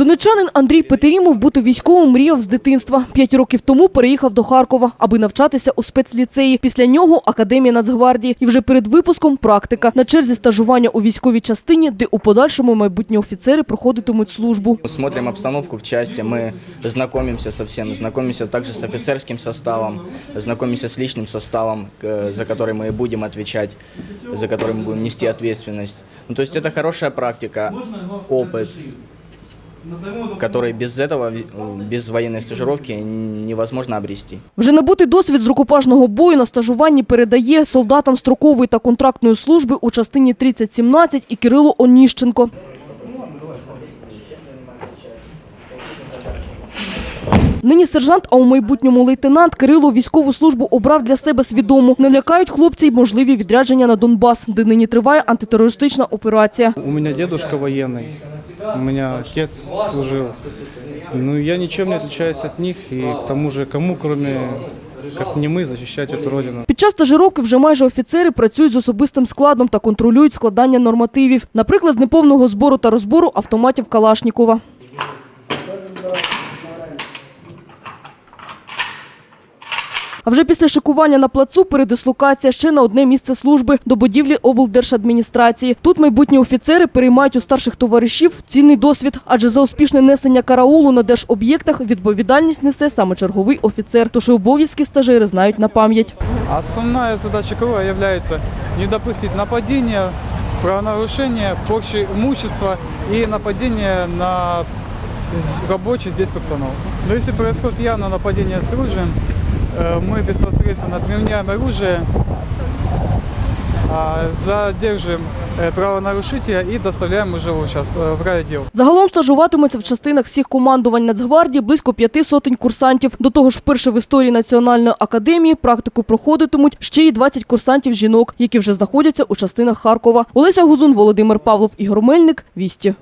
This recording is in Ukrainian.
Донечанин Андрій Петерімов бути військовим мріяв з дитинства. П'ять років тому переїхав до Харкова, аби навчатися у спецліцеї. Після нього Академія Нацгвардії. І вже перед випуском практика. На черзі стажування у військовій частині, де у подальшому майбутні офіцери проходитимуть службу. Мы Смотрим обстановку в части, мы знакомимся со всем, знакомимся также с офицерским составом, знакомимся с личным составом, к- за который мы и будем отвечать, за который мы будем нести ответственность. Ну, то есть это хорошая практика, опыт, который без этого, без военной стажировки невозможно обрести. Вже набутий досвід з рукопашного бою на стажуванні передає солдатам строкової та контрактної служби у частині 3017 і Кирило Оніщенко. Нині сержант, а у майбутньому лейтенант Кирило військову службу обрав для себе свідомо. Не лякають хлопці й можливі відрядження на Донбас, де нині триває антитерористична операція. У меня дедушка военный, у меня отец служил. Ну, я ничем не отличаюсь от них, и к тому же, кому, кроме як не ми захищати цю родину. Під час стажировки вже майже офіцери працюють з особистим складом та контролюють складання нормативів. Наприклад, з неповного збору та розбору автоматів Калашнікова. А вже після шикування на плацу передислокація ще на одне місце служби до будівлі облдержадміністрації. Тут майбутні офіцери переймають у старших товаришів цінний досвід, адже за успішне несення караулу на держоб'єктах відповідальність несе саме черговий офіцер. Тож і обов'язки стажери знають на пам'ять. Основная задача КВ является не допустить нападения, правонарушения, порчи имущества и нападения на рабочий здесь персонал. Но если происходит явно нападение с оружием, э, мы беспосредственно применяем оружие, а, задерживаем э, правонарушителя и доставляем уже в, участ- э, в райотдел. Загалом стажуватимуться в частинах всіх командувань Нацгвардії близько п'яти сотень курсантів. До того ж, вперше в історії Національної академії практику проходитимуть ще й 20 курсантів жінок, які вже знаходяться у частинах Харкова. Олеся Гузун, Володимир Павлов, Ігор Мельник. Вісті.